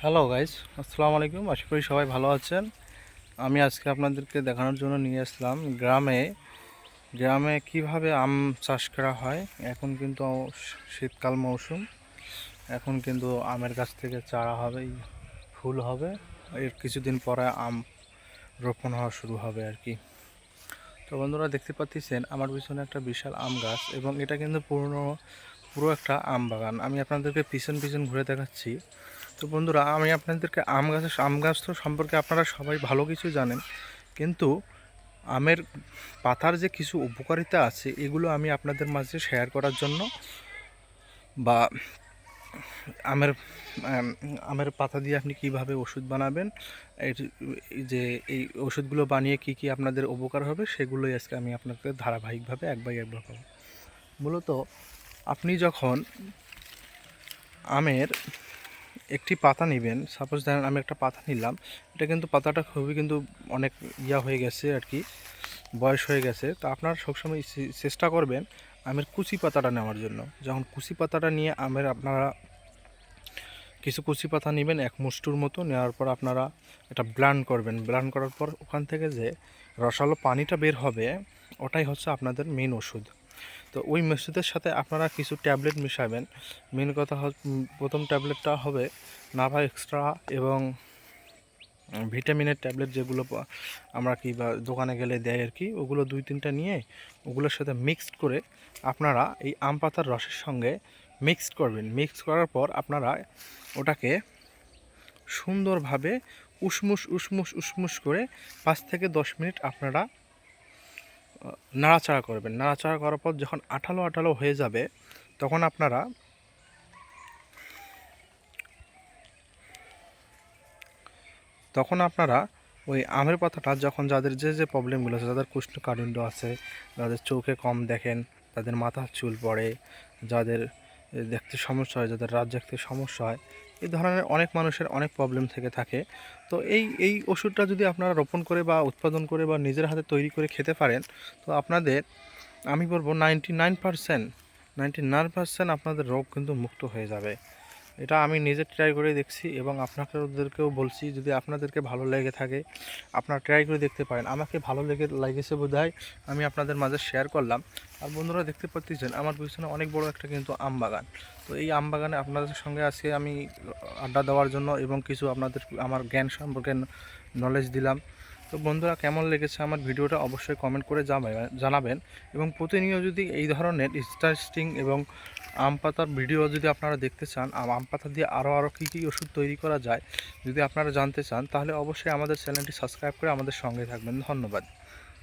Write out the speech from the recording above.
Hello guys আসসালামু আলাইকুম আশা করি সবাই ভালো আছেন। আমি আজকে আপনাদেরকে দেখানোর জন্য নিয়ে আসলাম গ্রামে। গ্রামে কীভাবে আম চাষ করা হয়? এখন কিন্তু শীতকাল মৌসুম। এখন কিন্তু আমের গাছ থেকে চারা হবে, ফুল হবে। এর কিছুদিন পরে আম রোপণ হওয়া শুরু হবে আর কি। তো বন্ধুরা, দেখতে পাচ্ছেন, আমার পিছনে একটা বিশাল আম গাছ এবং এটা কিন্তু পুরনো পুরো একটা আম বাগান। আমি আপনাদেরকে পিছন পিছন ঘুরে দেখাচ্ছি। তো বন্ধুরা, আমি আপনাদেরকে আম গাছের আম গাছ তো সম্পর্কে আপনারা সবাই ভালো কিছু জানেন। কিন্তু আমের পাতার যে কিছু উপকারিতা আছে, এগুলো আমি আপনাদের মাঝে শেয়ার করার জন্য বা আমের আমের পাতা দিয়ে আপনি কীভাবে ওষুধ বানাবেন এর যে এই ওষুধগুলো বানিয়ে কি কি আপনাদের উপকার হবে, সেগুলোই আজকে আমি আপনাকে ধারাবাহিকভাবে এক বাই এক মূলত আপনি যখন আমের একটি পাতা নেবেন সাপোজ ধরেন আমি একটা পাতা নিলাম, এটা কিন্তু পাতাটা খুবই কিন্তু অনেক ইয়া হয়ে গেছে আর কি, বয়স হয়ে গেছে। তো আপনারা সবসময় চেষ্টা করবেন আমের কুচি পাতাটা নেওয়ার জন্য। যখন কুচি পাতাটা নিয়ে আমের আপনারা কিছু কুচি পাতা নেবেন, এক মুষ্টুর মতো, নেওয়ার পর আপনারা এটা ব্লান্ড করবেন। ব্লান্ড করার পর ওখান থেকে যে রসালো পানিটা বের হবে, ওটাই হচ্ছে আপনাদের মেন ওষুধ। তো ওই ওষুধের সাথে আপনারা কিছু ট্যাবলেট মিশাবেন। মেন কথা প্রথম ট্যাবলেটটা হবে নাভা এক্সট্রা এবং ভিটামিনের ট্যাবলেট যেগুলো আমরা কি বা দোকানে গেলে দেয় আর কি, ওগুলো দুই তিনটা নিয়ে ওগুলোর সাথে মিক্সড করে আপনারা এই আম পাতার রসের সঙ্গে মিক্সড করবেন। মিক্স করার পর আপনারা ওটাকে সুন্দরভাবে উসমুস উসমুস উসমুস করে পাঁচ থেকে দশ মিনিট আপনারা নাড়াচাড়া করবেন। নাড়াচাড়া করার পর যখন আঠালো আঠালো হয়ে যাবে, তখন আপনারা তখন আপনারা ওই আমের পাতাটা যখন যাদের যে যে প্রবলেমগুলো আছে, যাদের কুষ্ঠকাঠিন্য আছে, যাদের চোখে কম দেখেন, তাদের মাথার চুল পড়ে, যাদের দেখতে সমস্যা হয়, যাদের রাত দেখতে সমস্যা হয় এই ধরনের অনেক মানুষের অনেক প্রবলেম থেকে থাকে। তো এই এই ওষুধটা যদি আপনারা রোপণ করে বা উৎপাদন করে বা নিজের হাতে তৈরি করে খেতে পারেন, তো আপনাদের, আমি বলব ninety nine percent ninety nine percent আপনাদের রোগ কিন্তু মুক্ত হয়ে যাবে। এটা আমি নিজে ট্রাই করে দেখছি এবং আপনাদেরকেও বলছি, যদি আপনাদেরকে ভালো লেগে থাকে, আপনারা ট্রাই করে দেখতে পারেন। আমাকে ভালো লেগে লেগেছে বোধহয়, আমি আপনাদের মাঝে শেয়ার করলাম। আর বন্ধুরা দেখতে পাচ্ছেন, আমার পিছনে অনেক বড় একটা কিন্তু আম বাগান। তো এই আম বাগানে আপনাদের সঙ্গে আজকে আমি আড্ডা দেওয়ার জন্য এবং কিছু আপনাদের আমার জ্ঞান সম্পর্কে নলেজ দিলাম। তো বন্ধুরা, কেমন লেগেছে আমার ভিডিওটা অবশ্যই কমেন্ট করে জানাবেন। এবং প্রতিনিয়ত যদি এই ধরনের ইন্টারেস্টিং এবং আম পাতার ভিডিও যদি আপনারা দেখতে চান, আম পাতা দিয়ে আরও আরও কী কী ওষুধ তৈরি করা যায় যদি আপনারা জানতে চান, তাহলে অবশ্যই আমাদের চ্যানেলটি সাবস্ক্রাইব করে আমাদের সঙ্গে থাকবেন। ধন্যবাদ।